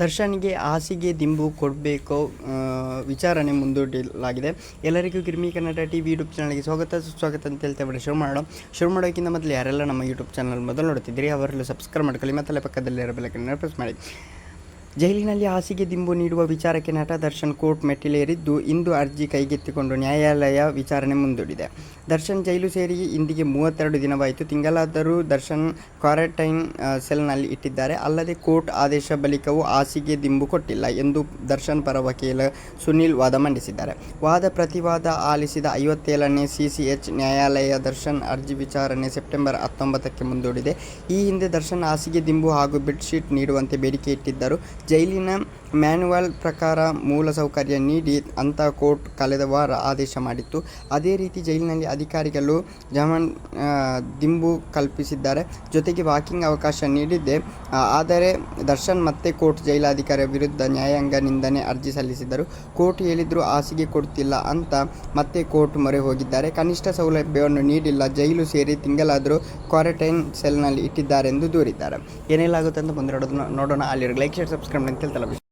ದರ್ಶನ್ಗೆ ಹಾಸಿಗೆ ದಿಂಬು ಕೊಡಬೇಕು ವಿಚಾರಣೆ ಮುಂದೂಡಲಾಗಿದೆ. ಎಲ್ಲರಿಗೂ Kirmi Kannada T V YouTube ಚಾನಲ್ಗೆ ಸ್ವಾಗತ, ಸುಸ್ವಾಗತ ಅಂತ ಹೇಳ್ತಾ ಬಿಡಿ ಶುರು ಮಾಡೋಣ ಶುರು ಮಾಡೋಕ್ಕಿಂತ ಮೊದಲು ಯಾರೆಲ್ಲ ನಮ್ಮ ಯೂಟ್ಯೂಬ್ ಚಾನಲ್ ಮೊದಲು ನೋಡ್ತಿದ್ದೀರಿ, ಅವರೆಲ್ಲ ಸಬ್ಸ್ಕ್ರೈಬ್ ಮಾಡ್ಕೊಳ್ಳಿ, ಮತ್ತಲ್ಲೇ ಪಕ್ಕದಲ್ಲಿ ಇರಬೇಕನ್ನ ಪ್ರೆಸ್ ಮಾಡಿ. ಜೈಲಿನಲ್ಲಿ ಹಾಸಿಗೆ ದಿಂಬು ನೀಡುವ ವಿಚಾರಕ್ಕೆ ನಟ ದರ್ಶನ್ ಕೋರ್ಟ್ ಮೆಟ್ಟಿಲೇರಿದ್ದು ಇಂದು ಅರ್ಜಿ ಕೈಗೆತ್ತಿಕೊಂಡು ನ್ಯಾಯಾಲಯ ವಿಚಾರಣೆ ಮುಂದೂಡಿದೆ. ದರ್ಶನ್ ಜೈಲು ಸೇರಿ ಇಂದಿಗೆ ಮೂವತ್ತೆರಡು ದಿನವಾಯಿತು. ತಿಂಗಳಾದರೂ ದರ್ಶನ್ ಕ್ವಾರಂಟೈನ್ ಸೆಲ್ನಲ್ಲಿ ಇಟ್ಟಿದ್ದಾರೆ. ಅಲ್ಲದೆ ಕೋರ್ಟ್ ಆದೇಶ ಬಳಿಕವೂ ಹಾಸಿಗೆ ದಿಂಬು ಕೊಟ್ಟಿಲ್ಲ ಎಂದು ದರ್ಶನ್ ಪರ ವಕೀಲ ಸುನೀಲ್ ವಾದ ಮಂಡಿಸಿದ್ದಾರೆ. ವಾದ ಪ್ರತಿವಾದ ಆಲಿಸಿದ ಐವತ್ತೇಳನೇ ಸಿಸಿಎಚ್ ನ್ಯಾಯಾಲಯ ದರ್ಶನ್ ಅರ್ಜಿ ವಿಚಾರಣೆ ಸೆಪ್ಟೆಂಬರ್ ಹತ್ತೊಂಬತ್ತಕ್ಕೆ ಮುಂದೂಡಿದೆ. ಈ ಹಿಂದೆ ದರ್ಶನ್ ಹಾಸಿಗೆ ದಿಂಬು ಹಾಗೂ ಬೆಡ್ಶೀಟ್ ನೀಡುವಂತೆ ಬೇಡಿಕೆ ಇಟ್ಟಿದ್ದರು. ಜೈಲಿನ ಮ್ಯಾನುವಲ್ ಪ್ರಕಾರ ಮೂಲಸೌಕರ್ಯ ನೀಡಿ ಅಂತ ಕೋರ್ಟ್ ಕಳೆದ ವಾರ ಆದೇಶ ಮಾಡಿತ್ತು. ಅದೇ ರೀತಿ ಜೈಲಿನಲ್ಲಿ ಅಧಿಕಾರಿಗಳು ಜಮನ್ ದಿಂಬು ಕಲ್ಪಿಸಿದ್ದಾರೆ. ಜೊತೆಗೆ ವಾಕಿಂಗ್ ಅವಕಾಶ ನೀಡಿದ್ದೆ. ಆದರೆ ದರ್ಶನ್ ಮತ್ತೆ ಕೋರ್ಟ್ ಜೈಲಾಧಿಕಾರಿಯ ವಿರುದ್ಧ ನ್ಯಾಯಾಂಗ ನಿಂದನೆ ಅರ್ಜಿ ಸಲ್ಲಿಸಿದರು ಕೋರ್ಟ್ ಹೇಳಿದರೂ ಹಾಸಿಗೆ ಕೊಡ್ತಿಲ್ಲ ಅಂತ ಮತ್ತೆ ಕೋರ್ಟ್ ಮೊರೆ ಹೋಗಿದ್ದಾರೆ. ಕನಿಷ್ಠ ಸೌಲಭ್ಯವನ್ನು ನೀಡಿಲ್ಲ. ಜೈಲು ಸೇರಿ ತಿಂಗಳಾದರೂ ಕ್ವಾರಂಟೈನ್ ಸೆಲ್ನಲ್ಲಿ ಇಟ್ಟಿದ್ದಾರೆಂದು ದೂರಿದ್ದಾರೆ. ಏನೆಲ್ಲಾಗುತ್ತೆ ಅಂತ ಮುಂದೆ ನೋಡೋಣ. ಅಲ್ಲಿರೋ ಲೈಕ್, ಶೇರ್, ಸಬ್ಸ್ಕ್ರೈಬ್. ಅಂತ ಹೇಳ್ತಲ್ಲ